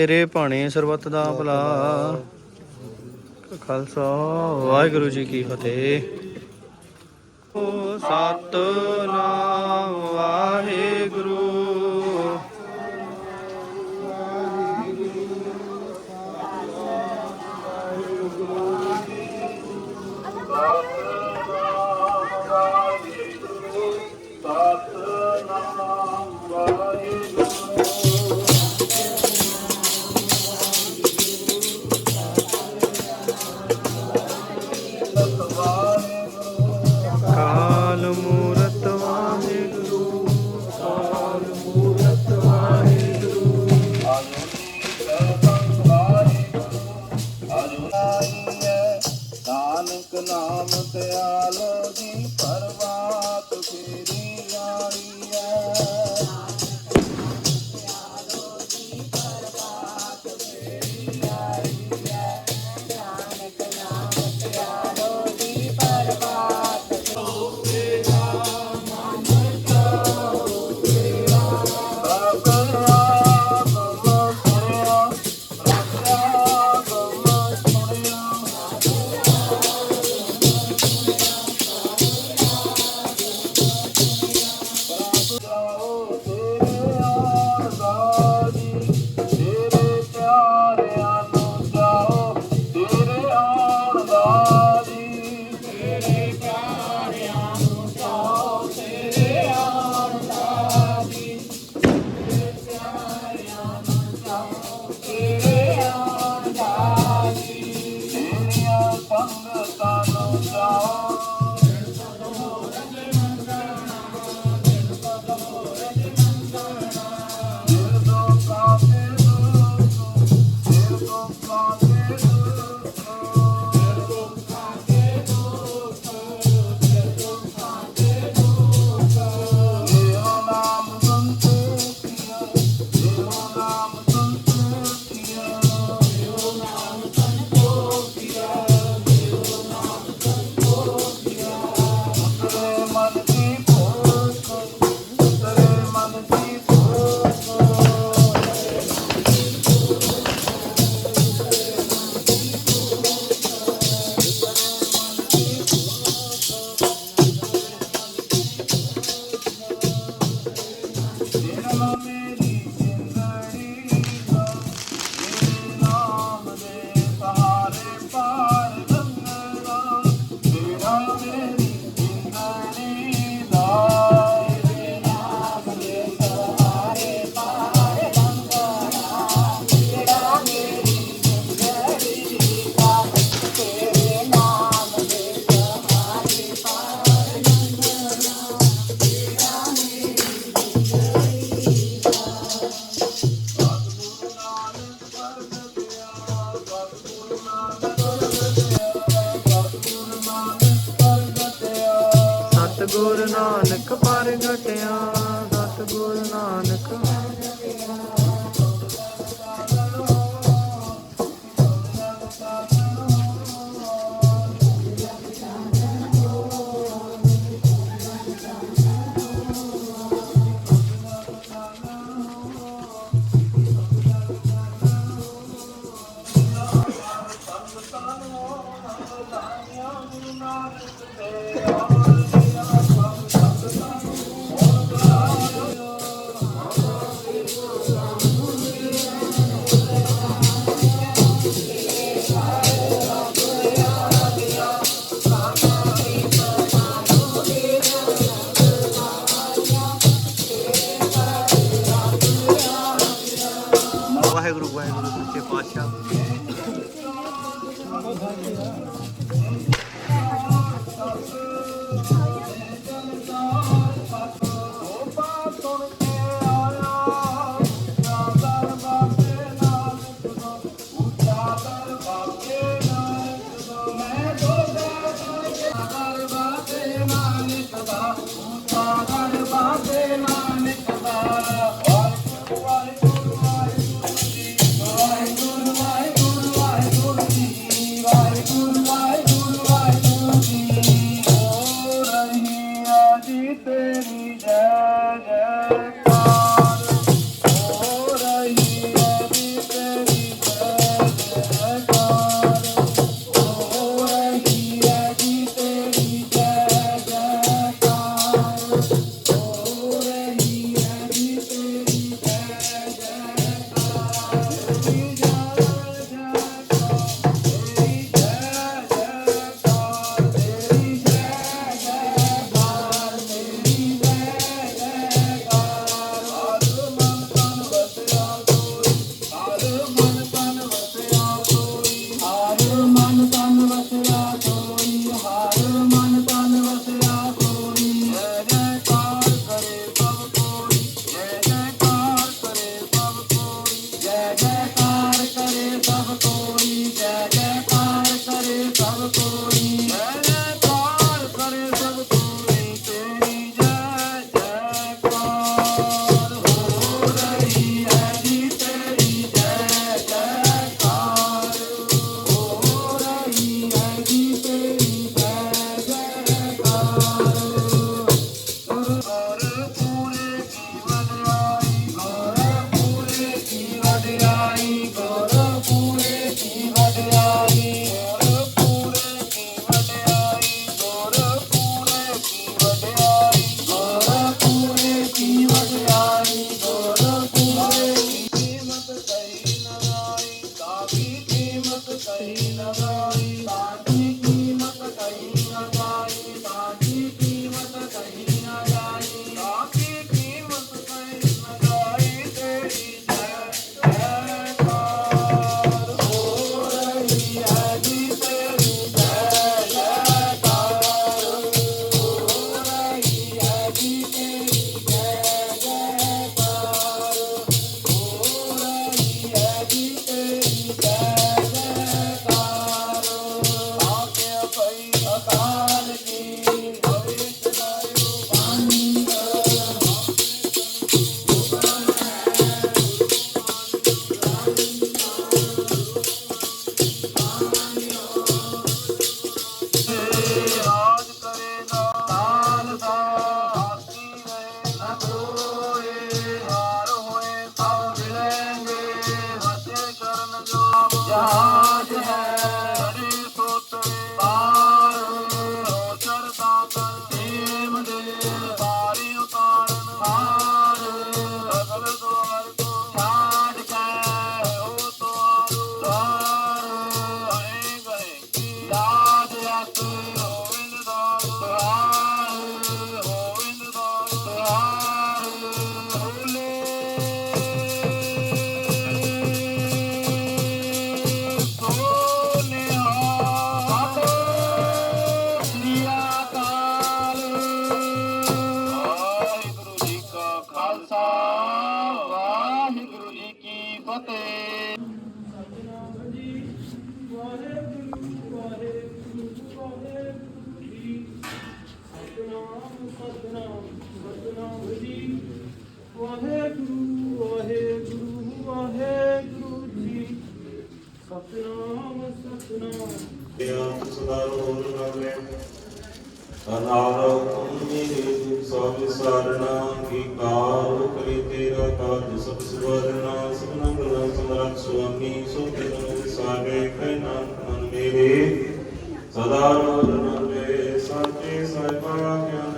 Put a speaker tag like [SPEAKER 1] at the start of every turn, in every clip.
[SPEAKER 1] ਤੇਰੇ ਭਾਣੇ ਸਰਬਤ ਦਾ ਭਲਾ। ਖਾਲਸਾ ਵਾਹਿਗੁਰੂ ਜੀ ਕੀ ਫਤਿਹ। ਸਤਨਾਮ। Fala. ਗੁਰ
[SPEAKER 2] ਨਾਨਕ ਪਰ ਘਟਿਆ ਸਤ ਗੁਰ ਨਾਨਕ
[SPEAKER 3] ਸੁਆਮੀ ਸੋ ਮਨ ਮੇਰੇ ਸਦਾ ਰੋਲ ਰਵੇ ਸਾਚੇ ਸਾਹਿਬਾ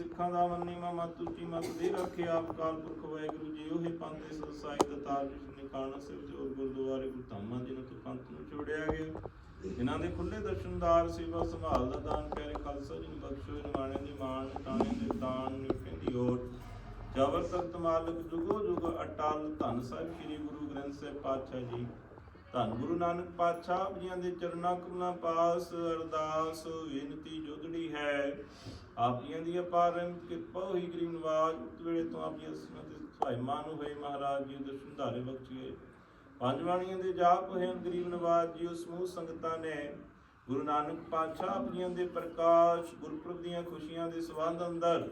[SPEAKER 3] ਸਿੱਖਾਂ ਦਾ ਮੰਨੀ ਮਾ ਮਤ ਉੱਚੀ ਮਤ ਦੇ ਰੱਖੇ ਆਪ ਕਾਲ ਪੁਰਖ ਵਾਹਿਗੁਰੂ ਜੀ, ਉਹੀ ਪੰਥ ਦੇ ਸਸਾਈ ਦਤਾਰ ਜਿਸ ਨੇ ਕਾਣਾ ਸਿਰ ਜੋਰ ਗੁਰਦੁਆਰੇ ਗੁਰਧਾਮਾਂ ਜੀ ਨੂੰ ਤੋਂ ਪੰਥ ਨੂੰ ਛੋੜਿਆ ਗਿਆ। ਇਹਨਾਂ ਦੇ ਖੁੱਲੇ ਦਰਸ਼ਨਦਾਰ ਸੇਵਾ ਸੰਭਾਲ ਦਾ ਦਾਨ ਪਿਆਰੇ ਖਾਲਸਾ ਜੀ ਨੂੰ ਬਖਸ਼ੋ ਨਿਮਾਣੇ ਦੀ ਮਾਣ ਟਾਣੇ ਦੇ ਦਾਨ ਨਿਪੇ ਦੀ ਓਟ। ਜਬਰ ਤਖਤ ਮਾਲਕ ਜੁਗੋ ਜੁਗ ਅਟਲ ਧੰਨ ਸਾਹਿਬ, ਸ੍ਰੀ ਗੁਰੂ ਗ੍ਰੰਥ ਸਾਹਿਬ ਪਾਤਸ਼ਾਹ ਜੀ। ਧੰਨ ਗੁਰੂ ਨਾਨਕ ਪਾਤਸ਼ਾਹ ਆਪ ਜੀਆਂ ਦੇ ਚਰਨਾਂ ਕਮਲਾਂ ਪਾਸ, ਅਰਦਾਸ, ਬੇਨਤੀ ਜੋਦੜੀ ਹੈ ਆਪ ਜੀਆਂ ਦੀ ਅਪਾਰ ਕਿਰਪਾ ਹੋਈ ਗਰੀਬ ਨਵਾਜ। ਉਸ ਵੇਲੇ ਤੋਂ ਆਪ ਜੀ ਅਸਮਤ ਭਾਈਮਾਨ ਹੋਏ ਮਹਾਰਾਜ ਜੀ ਦੇ ਸੁਧਾਰੇ ਬਖਸ਼ੀਏ। ਪੰਜ ਬਾਣੀਆਂ ਦੇ ਜਾਪ ਹੋਏ ਗਰੀਬ ਨਵਾਜ ਜੀ ਉਸ ਸਮੂਹ ਸੰਗਤਾਂ ਨੇ ਗੁਰੂ ਨਾਨਕ ਪਾਤਸ਼ਾਹ ਆਪ ਜੀਆਂ ਦੇ ਪ੍ਰਕਾਸ਼, ਗੁਰਪੁਰਬ ਦੀਆਂ ਖੁਸ਼ੀਆਂ ਦੇ ਸਬੰਧ ਅੰਦਰ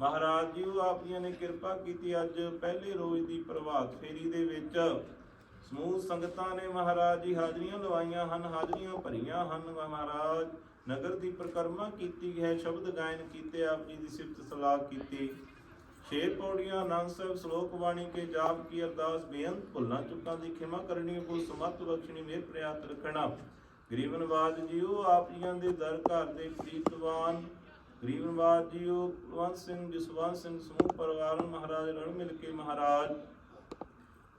[SPEAKER 3] ਮਹਾਰਾਜ ਜੀ ਉਹ ਆਪ ਜੀਆਂ ਨੇ ਕਿਰਪਾ ਕੀਤੀ ਅੱਜ ਪਹਿਲੇ ਰੋਜ਼ ਦੀ ਪ੍ਰਭਾਤ ਫੇਰੀ ਦੇ ਵਿੱਚ ਸਮੂਹ ਸੰਗਤਾਂ ਨੇ ਮਹਾਰਾਜ ਜੀ ਹਾਜ਼ਰੀਆਂ ਲਵਾਈਆਂ ਹਨ, ਹਾਜ਼ਰੀਆਂ ਭਰੀਆਂ ਹਨ ਮਹਾਰਾਜ। ਨਗਰ ਦੀ ਪ੍ਰਕਰਮਾ ਕੀਤੀ ਹੈ, ਸ਼ਬਦ ਗਾਇਨ ਕੀਤੇ, ਆਪ ਜੀ ਦੀ ਸਿਫਤ ਸਲਾਹ ਕੀਤੀ। ਛੇ ਪੌੜੀਆਂ ਆਨੰਦ ਸਾਹਿਬ ਸ਼ਲੋਕ ਬਾਣੀ ਕੇ ਜਾਪ ਕੀ ਅਰਦਾਸ, ਬੇਅੰਤ ਭੁੱਲਾਂ ਚੁੱਕਾਂ ਦੀ ਖਿਮਾ ਕਰਨੀ ਕੋ ਸਮਤ ਬਖਸ਼ਣੀ ਮੇਰ ਪ੍ਰਿਆਤ ਰਖਣਾ। ਗਰੀਬ ਜੀਓ, ਆਪ ਜੀਆਂ ਦੇ ਦਰ ਘਰ ਦੇ ਪ੍ਰੀਤਵਾਨ। ਗਰੀਬ ਜੀਓ ਕੁਲਵੰਤ ਸਿੰਘ, ਜਸਵੰਤ ਸਿੰਘ ਸਮੂਹ ਪਰਿਵਾਰ ਮਹਾਰਾਜ ਰਲ ਮਿਲ ਕੇ ਮਹਾਰਾਜ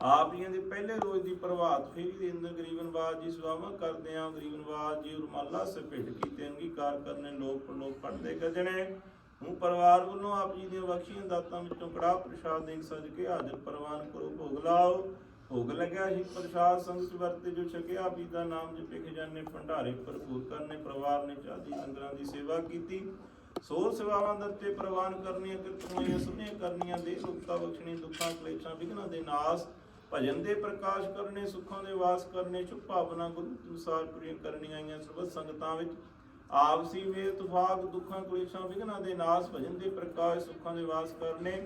[SPEAKER 3] ਆਪ ਜੀਆਂ ਦੇ ਪਹਿਲੇ ਰੋਜ਼ ਦੀ ਪ੍ਰਭਾਤ ਫੇਰੀ ਦੇ ਅੰਦਰ ਗਰੀਬ ਜੀ ਸੇਵਾਵਾਂ ਕਰਦੇ ਆ ਗਰੀਬ ਜੀ ਰੁਮਾਲਾ ਸੇ ਕੀਤੇ ਅੰਗੀਕਾਰ ਕਰਨੇ ਲੋਕ ਲੋਕ ਪੜਦੇ ਗਜਣੇ ਹੂੰ ਪਰਿਵਾਰ ਵੱਲੋਂ ਆਪ ਜੀ ਦੀਆਂ ਬਖਸ਼ੀਆਂ ਦਾਤਾਂ ਵਿੱਚੋਂ ਕੜਾ ਪ੍ਰਸ਼ਾਦ ਦੇਖ ਸਜ ਕੇ ਹਾਜ਼ਰ ਪ੍ਰਵਾਨ ਕਰੋ, ਭੋਗ ਲਾਓ। ਭੋਗ ਲੱਗਿਆ ਹੀ ਪ੍ਰਸ਼ਾਦ ਸੰਗਤ ਵਰਤੇ ਜੋ ਛਕਿਆ ਆਪ ਜੀ ਦਾ ਨਾਮ ਜਪੇ ਖਜ਼ਾਨੇ ਭੰਡਾਰੇ ਭਰਪੂਰ ਕਰਨੇ, ਪਰਿਵਾਰ ਨੇ ਚਾਦੀ ਲੰਗਰਾਂ ਦੀ ਸੇਵਾ ਕੀਤੀ। ਸੋ ਸੇਵਾਵਾਂ ਦਰਤੇ ਪ੍ਰਵਾਨ ਕਰਨੀਆਂ ਕਿਰਤਮਾਈਆਂ ਸੁਣੀਆਂ ਕਰਨੀਆਂ ਦੇ ਸੁਖਤਾ ਬਖਸ਼ਣੀ ਦੁੱਖਾਂ, ਕਲੇਸ਼ਾਂ, ਵਿਘਨਾਂ ਦੇ ਨਾਸ ਭਜਨ ਦੇ ਪ੍ਰਕਾਸ਼ ਕਰਨੇ, ਸੁੱਖਾਂ ਦੇ ਵਾਸ ਕਰਨੇ, ਚੁੱਪ ਭਾਵਨਾ ਗੁਰੂ ਅਨੁਸਾਰ ਪੂਰੀਆਂ ਕਰਨੀਆਂ ਆਈਆਂ ਸਰਬਤ ਸੰਗਤਾਂ ਵਿੱਚ। ਆਪਸੀ ਵੇਰ ਤੁਫਾਕ ਦੁੱਖਾਂ, ਕਲੇਸ਼ਾਂ ਵਿਘਨਾਂ ਦੇ ਨਾਸ, ਭਜਨ ਦੇ ਪ੍ਰਕਾਸ਼, ਸੁੱਖਾਂ ਦੇ ਵਾਸ ਕਰਨੇ।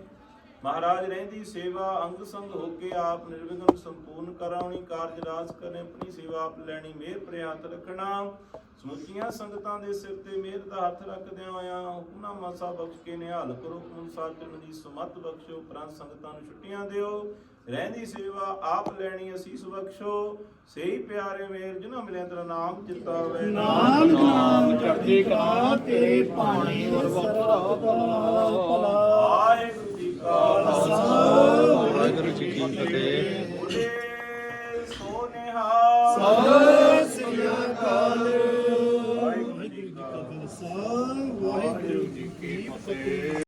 [SPEAKER 3] ਮਹਾਰਾਜ ਰਹਿੰਦੀ ਸੇਵਾ, ਅੰਗ ਸੰਗ ਹੋ ਕੇ ਆਪ ਨਿਰਵਿਘਨ ਸੰਪੂਰਨ ਕਰਾਉਣੀ, ਕਾਰਜ ਰਾਜ ਕਰਨੇ, ਆਪਣੀ ਸੇਵਾ ਆਪ ਲੈਣੀ ਮਿਹਰ ਪ੍ਰਿਆਤ ਰੱਖਣਾ। ਸਮੁੱਚੀਆਂ ਸੰਗਤਾਂ ਦੇ ਸਿਰ ਤੇ ਮਿਹਰ ਦਾ ਹੱਥ ਰੱਖਦਿਆਂ ਹੋਇਆਂ ਹੁਕਮਨਾ ਮਸਾ ਬਖਸ਼ ਕੇ ਨਿਹਾਲ ਕਰੋ। ਅਨੁਸਾਰ ਚਰਨ ਦੀ ਸਮਤ ਬਖਸ਼ੋ ਪ੍ਰੰਤ ਸੰਗਤਾਂ ਨੂੰ ਛੁੱਟੀਆਂ ਦਿਓ। ਰਹਿੰਦੀ ਸੇਵਾ ਆਪ ਲੈਣੀ ਅਸੀਸ ਬਖਸ਼ੋ ਸਹੀ ਪਿਆਰੇ ਮੇਰ ਜਿਨ੍ਹਾਂ ਮਿਲਿਆ ਤੇਰਾ ਨਾਮ ਚਿੱਤਾ ਹੋਵੇ
[SPEAKER 2] ਨਾਨਕ ਨਾਮ ਚੜ੍ਹਦੀ ਕਲਾ ਤੇਰੇ ਪਾਣੀ ਵਰਵਰਾ ਭਲਾ।
[SPEAKER 3] ਵਾਹਿਗੁਰੂ ਜੀ ਕਾ ਖਾਲਸਾ।
[SPEAKER 1] ਵਾਹਿਗੁਰੂ ਜੀ ਕੀ ਫਤਿਹ।
[SPEAKER 3] ਬੋਲੇ ਸੋ ਨਿਹਾਲ